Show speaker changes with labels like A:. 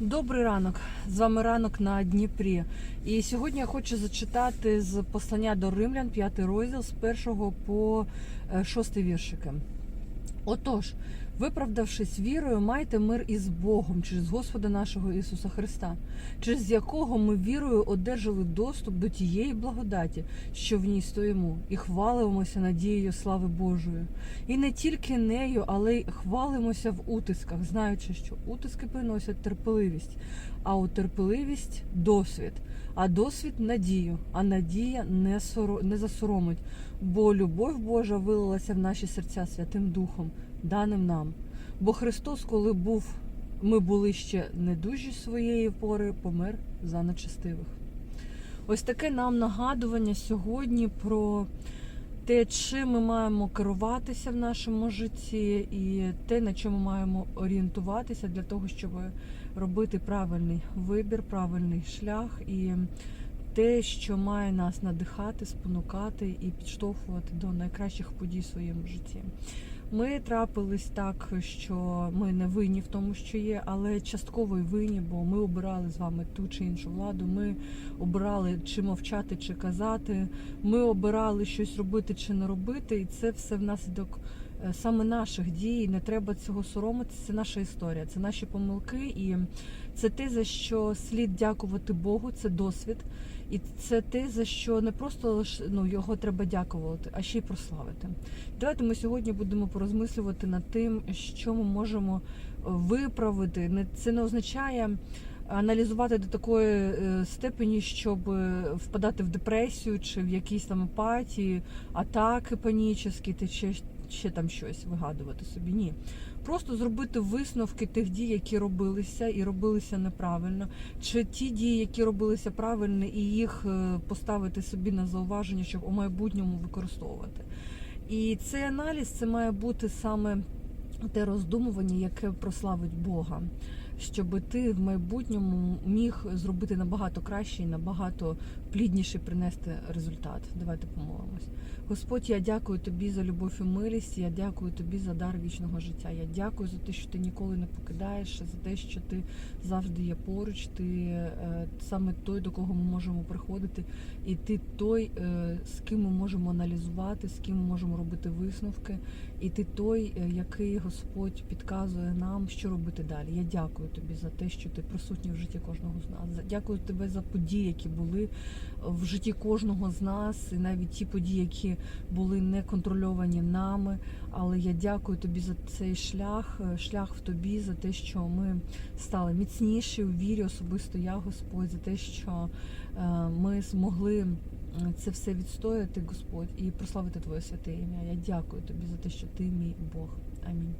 A: Добрий ранок. З вами ранок на Дніпрі. І сьогодні я хочу зачитати з послання до римлян, п'ятий розділ з першого по е, шостий віршики. Отож, виправдавшись вірою, майте мир із Богом через Господа нашого Ісуса Христа, через якого ми вірою одержали доступ до тієї благодаті, що в ній стоїмо, і хвалимося надією слави Божої. І не тільки нею, але й хвалимося в утисках, знаючи, що утиски приносять терпеливість, а у терпеливість досвід, а досвід надію, а надія не, соро... не засоромить, бо любов Божа вилилася в наші серця Святим Духом, даним нам. Бо Христос, коли був, ми були ще недужі своєї пори, помер за нечестивих. Ось таке нам нагадування сьогодні про те, чим ми маємо керуватися в нашому житті, і те, на чому маємо орієнтуватися для того, щоб робити правильний вибір, правильний шлях і те, що має нас надихати, спонукати і підштовхувати до найкращих подій в своєму житті. Ми трапились так, що ми не винні в тому, що є, але частково й винні, бо ми обирали з вами ту чи іншу владу. Ми обирали чи мовчати, чи казати. Ми обирали щось робити чи не робити, і це все внаслідок саме наших дій. Не треба цього соромитися. Це наша історія, це наші помилки, і це те, за що слід дякувати Богу. Це досвід. І це те, за що не просто лише ну, його треба дякувати, а ще й прославити. Давайте ми сьогодні будемо порозмислювати над тим, що ми можемо виправити. Не- Це не означає аналізувати до такої е, степені, щоб е, впадати в депресію чи в якісь там апатії, атаки панічні, чи ще, ще там щось вигадувати собі. Ні. Просто зробити висновки тих дій, які робилися і робилися неправильно, чи ті дії, які робилися правильно, і їх е, поставити собі на зауваження, щоб у майбутньому використовувати. І цей аналіз це має бути саме те роздумування, яке прославить Бога, щоб ти в майбутньому міг зробити набагато краще і набагато плідніше принести результат. Давайте помолимось. Господь, я дякую тобі за любов і милість. Я дякую тобі за дар вічного життя. Я дякую за те, що ти ніколи не покидаєш, за те, що ти завжди є поруч. Ти е, саме той, до кого ми можемо приходити, і ти той, е, з ким ми можемо аналізувати, з ким ми можемо робити висновки. І ти той, е, який Господь підказує нам, що робити далі. Я дякую тобі за те, що ти присутній в житті кожного з нас. Дякую тебе за події, які були в житті кожного з нас, і навіть ті події, які були не контрольовані нами. Але я дякую тобі за цей шлях, е, шлях в тобі, за те, що ми стали міцніші у вірі, особисто я, Господь, за те, що е, ми змогли це все відстояти, Господь, і прославити Твоє святе ім'я. Я дякую тобі за те, що ти мій Бог. Амінь.